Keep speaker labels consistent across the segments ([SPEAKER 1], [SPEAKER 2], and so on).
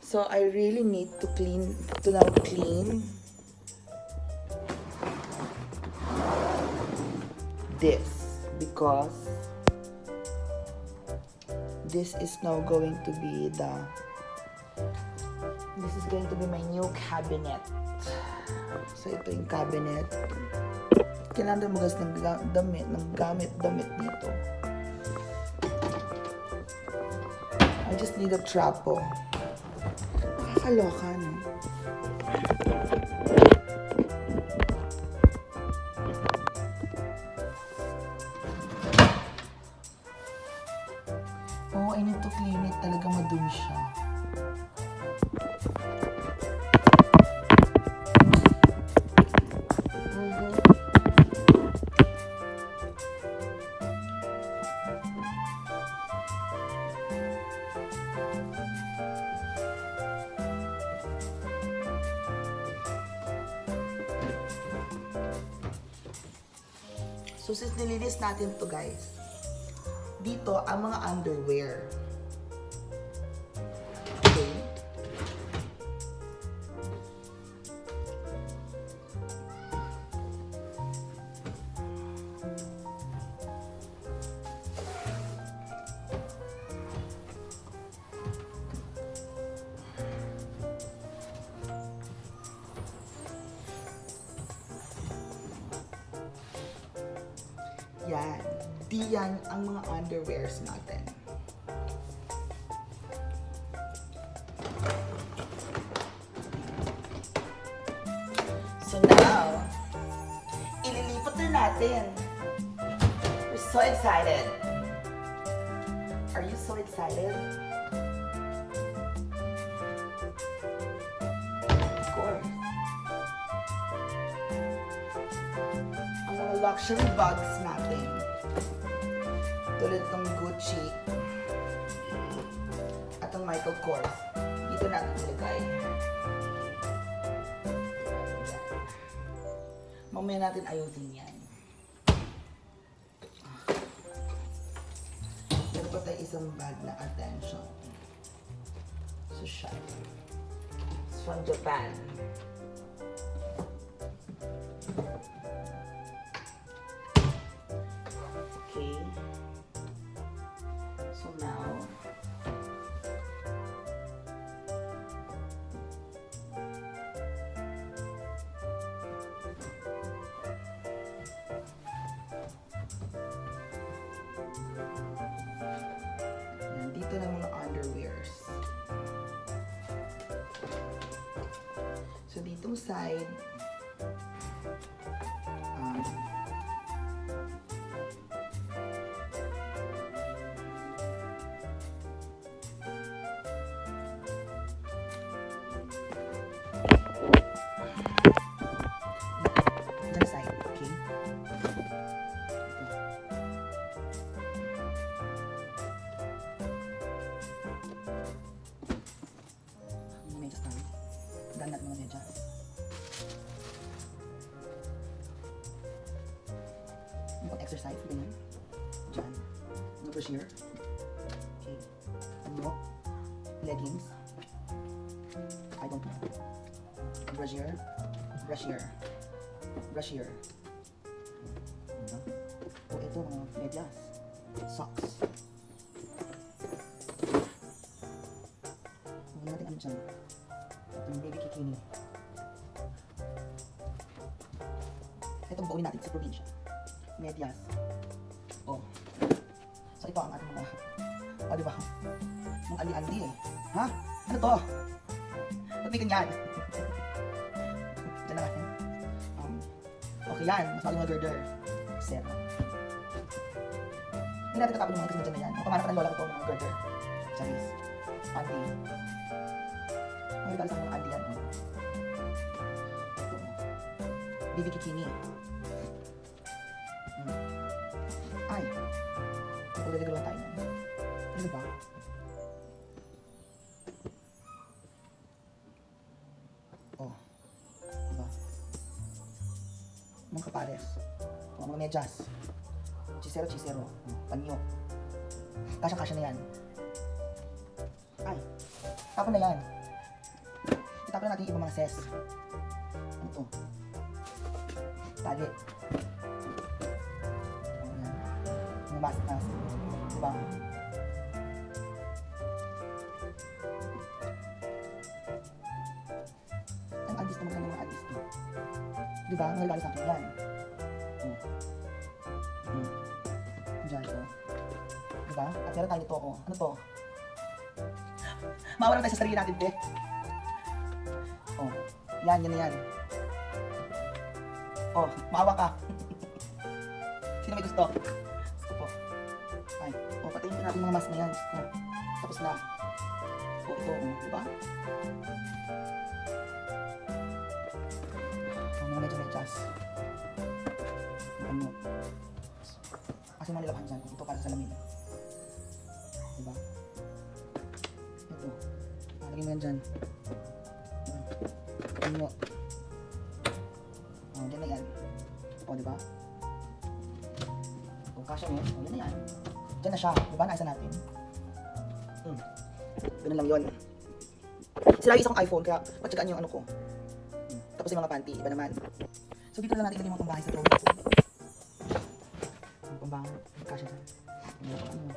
[SPEAKER 1] So I really need to clean, to now clean this because this is now going to be the this is going to be my new cabinet. So ito yung cabinet. Kailangan magas ng damit, ng gamit damit dito. Just need a trapo. Nakakaloka, no? Oh, I need to clean it. Talaga madumi siya. So, since nilinis natin to guys, dito ang mga underwear. Yan. Di yan ang mga underwears natin. So now, ililipat na natin. We're so excited. Are you so excited? Luxury bags natin. Tulad ng Gucci at ang Michael Kors. Dito natin ilagay. Mamaya natin ayusin yan. Meron pa tayo isang bag na attention. So, siya. It's from Japan. Nandito na mga underwears. So ditong side, Okay. Ano? Leggings. I don't know. Here. Brush here. Diba? O ito, mga medyas. Socks. Huwag natin ano dyan. Yung baby kikini. Ito baunin natin sa probinsya. Medyas. Oh. So ito ang ating mga, o diba? Mga ali-ali eh. Ha? Ano to? Ba't may ganyan? Diyan na. Um, okay yan. Mas mga girder. Zero. Hindi natin tatapon yung mga kasi dyan na yan. Pamana pa ng lola ko to, mga girder. Chinese. Auntie. Ang iba sa mga auntie yan. Oh. Bibi Kikini. Magulagagawa tayo yan. Ano ba? Oh. Diba? Mga kapares. O, mga medyas. Chisero, chisero. Oh, panyo. Kasya-kasya na yan. Ay, tapon na yan. Itapon na natin yung ibang mga ses. Ano to? Tali. Mga mask mask. Diba? Ang alis naman ka ng mga alis to. Diba? Ang regalo sa akin yan. Oh. Hmm. Diyan to. Diba? At meron tayo nito ako. Ano to? Mawala tayo sa sarili natin, te. Oh. Yan, yan yan. Oh, maawa ka. Sino may gusto? Natin mga mask na yan. Oh, tapos na. Oh, ito, oh, diba? Oh, mga medyo medyas. Ano? Kasi mga nilabahan dyan. Ito para sa lamin. Diba? Ito. Lagyan mo yan dyan. Ano mo? Oh, dyan na yan. O, diba? Kung kasya mo, o, yan na yan. Dyan na siya. Diba? Naisa natin. Hmm. Ganun lang yun. Sila yung isang iPhone, kaya patsagaan yung ano ko. Hmm. Tapos yung mga panty, iba naman. So, dito na natin ilagay mga pambahay sa trolley pambahay, kasya dyan. Ano, ano.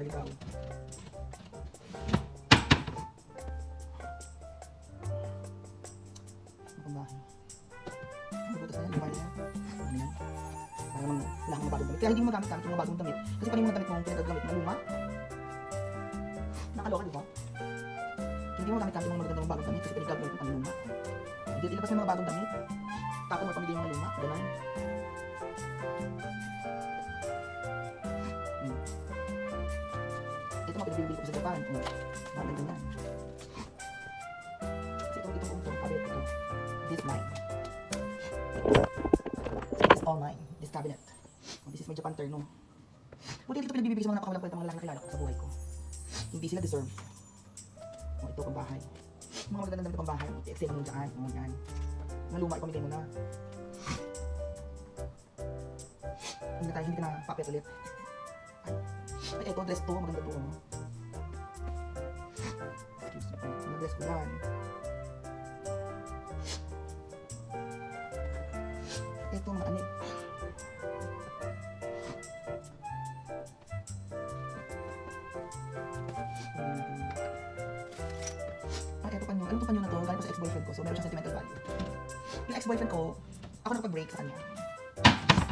[SPEAKER 1] Dalitaw. Yung bagong damit. Kaya hindi mo magamit-gamit yung mga bagong damit. Kasi pag yung mga damit mong pinagagamit na luma, nakaloka, di ba? Hindi mo magamit-gamit yung mga magandang bagong damit kasi pinagagamit ang luma. Hindi, ilabas yung mga bagong damit. Tapos mo pamigay yung mga luma. Ganun. Hmm. Ito mga pinabibili ko sa Japan. Hmm. Mga ganda yan. Kasi itong itong itong cabinet ito. This mine. This all mine. This cabinet. This is my Japan terno. Buti dito pinagbibigay sa mga napakawalang kwenta mga lalaki na kilala ko sa buhay ko. Hindi sila deserve. Oh, ito pang bahay. Mga magandang damit pang bahay. I-excel mo dyan. Oh, yan. Mga luma, ipamigay mo na. Hindi na tayo, hindi ka na papet ulit. Ay, ay ito, dress to. Maganda to. oh. Excuse me. Mga dress ko yan. Ito, mga. Ano to panyo na to? Galing pa sa ex-boyfriend ko. So, meron siyang sentimental value. Yung ex-boyfriend ko, ako nakapag-break sa kanya.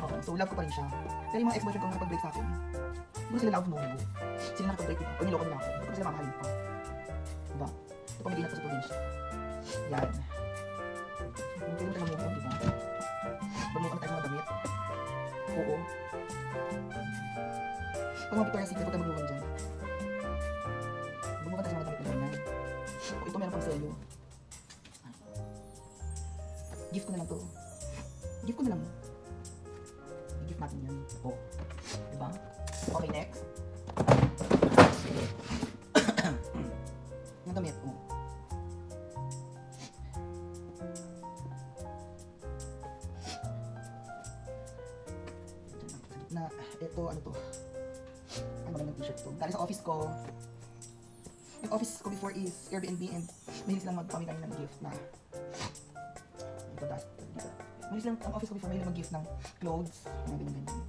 [SPEAKER 1] Oo, so love ko pa rin siya. Pero yung mga ex-boyfriend ko nakapag-break sa akin, hindi sila love mo. Sila nakapag-break dito. O niloko nila ako. Ko sila mamahalin pa. Diba? Ito na to sa probinsya. Yan. Yung kailan tayo mo diba? Bamukan na tayo sa mga damit. Oo. Pag mga Victoria's Secret, huwag tayo magluwan dyan. O, ito meron pang selyo. Gift ko na lang to. Gift ko na lang. I-gift natin yan. O. Diba? Okay, next. Yung damit ko. na ito ano to ang magandang t-shirt to galing sa office ko yung office ko before is Airbnb and mahilig silang magpamigay ng gift na. Ito dust dito mahilig silang ang office ko before mahilig mag-gift ng clothes. Mga ganyan ganyan.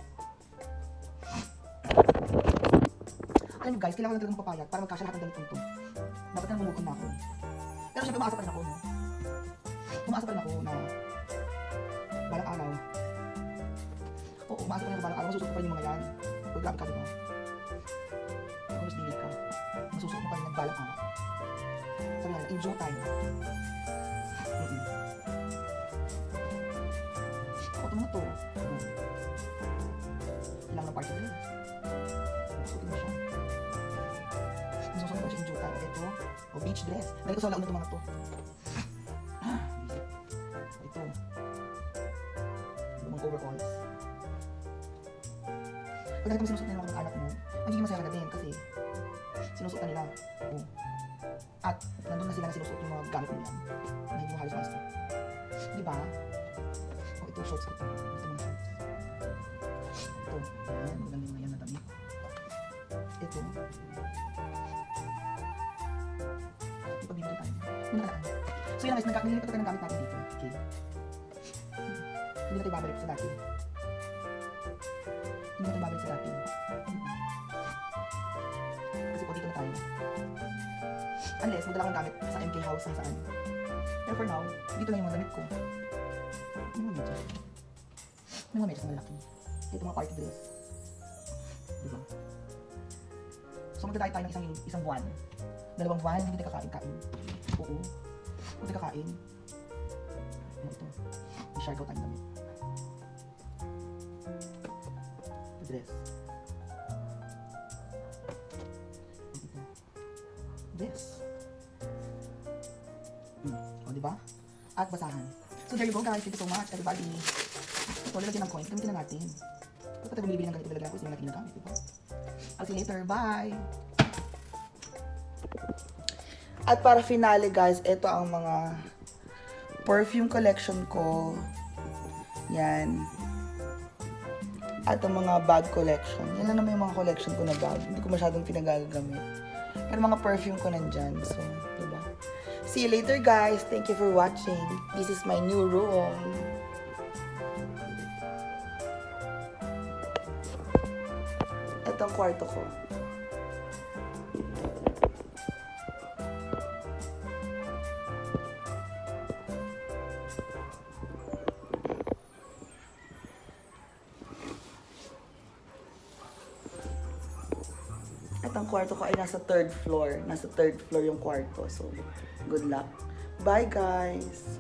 [SPEAKER 1] Alam niyo guys kailangan talagang papayag para magkasya lahat ng ganitong to. Dapat na bumukon na ako. Pero syempre umaasa pa rin ako no? Umaasa pa rin ako na balang araw. Oo, umaasa pa rin ako balang araw. Masusuot ko pa rin yung mga yan. Uy, grabe ka, diba? Kung mas dilit ka, masusuot mo pa rin ng balang araw. In due time. Mm-mm. Ako, mga to. Kailangan ng party rin. Masusuotin mo siya. Masusuot mo siya due time. Ito, o beach dress. Lagi ko sa laon na ito mga to. Ah, ito. Mga overalls pag nakita mo sinusuot nila ng anak mo, magiging masaya ka na din kasi sinusuot na nila. Oh. At nandun na sila na sinusuot yung mga gamit mo. Na hindi mo halos master. Di ba? Oh, ito shorts ko. Ito yung shorts. Ito. Ayan, maganda yung yan na damit. Ito. Yung nakaraan. So yun guys, nagka- nililipat ko ng gamit natin dito. Okay. Hindi na tayo babalik sa dati. Hindi na tayo babalik sa dati. Kasi Unless, magdala akong gamit sa MK house kung saan. Pero for now, dito lang yung mga damit ko. May mga medyas. May mga medyas malaki. Ito mga party dress. Diba? So magdadaya tayo ng isang, isang buwan. Dalawang buwan, hindi tayo kakain-kain. Oo. Hindi tayo kakain. Ano ito? May share ko tayo damit. Ito dress. Ano di ba? At basahan. So there you go guys. Thank you so much everybody. So, lalagyan ng coins. Gamitin na natin. Pa tayo bumibili ng ganito talaga kasi malaki na gamit, di ba? I'll see you later. Bye! At para finale guys, ito ang mga perfume collection ko. Yan. At ang mga bag collection. Yan lang naman yung mga collection ko na bag. Hindi ko masyadong pinagagamit. Pero mga perfume ko nandyan. So? See you later guys. Thank you for watching. This is my new room. Ito ang kwarto ko. At ang kwarto ko ay nasa third floor. Nasa third floor yung kwarto. So, good luck. Bye, guys!